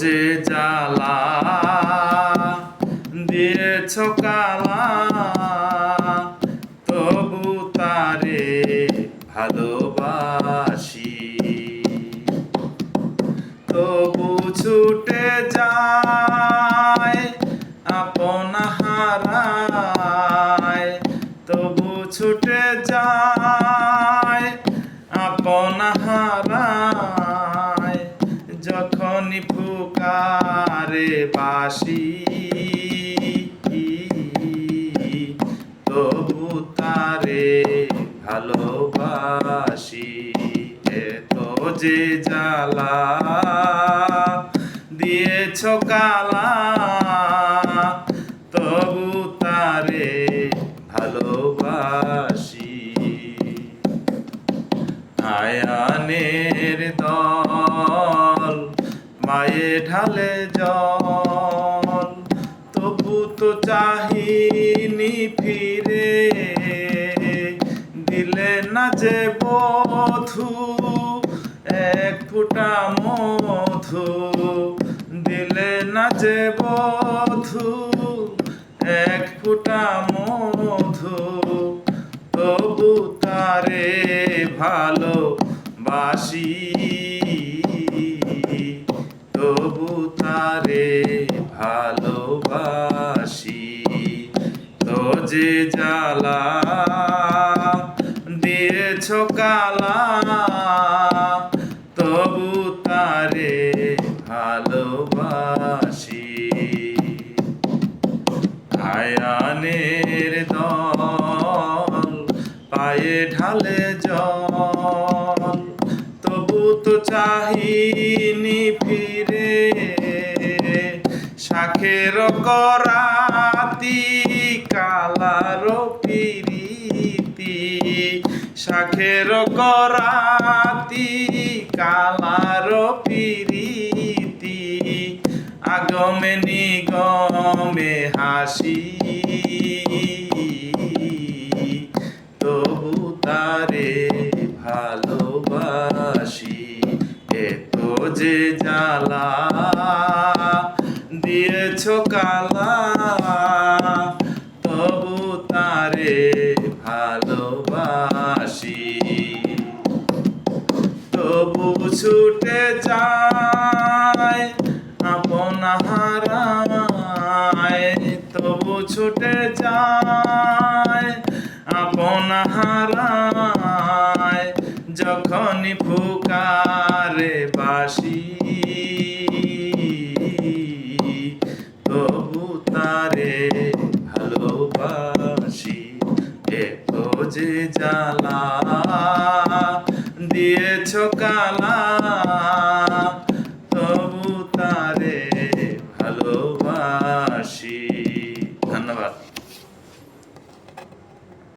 যে জ্বালা দিয়েছ কালা তবু তারে ভালোবাসি। তবু ছুটে যায় আপন হারায় ফুকারে বাসি। তবু তারে ভালোবাসি। এত যে জ্বালা দিয়েছ কালা। তবু তারে ভালোবাসি। আয়ানের দল মায়ে ঢালে জল, তবু তো চাহিনি ফিরে। দিলে না যে বধু, এক ফুটা মধু। দিলে না যে বধু, এক ফুটা মধু। তবু তারে ভালো বাসি যে জ্বালা দিয়েছ কালা, তবু তারে ভালোবাসি। আয়ানের দল পায়ে ঢালে জল, তবু তো চাহিনি ফিরে, শাখের কালার পিরিতি শাখের করাতি, কালার পিরিতি, আগমে নিগমে হাসি। তবু তারে ভালোবাসি এত যে জ্বালা দিয়েছ কালা ভালোবাসি। তবু ছুটে যায় আপন হারায়। তবু ছুটে যায় আপন হারায়। যখনই ফুকারে বাসি, তবু তারে যে জ্বালা দিয়েছ কালা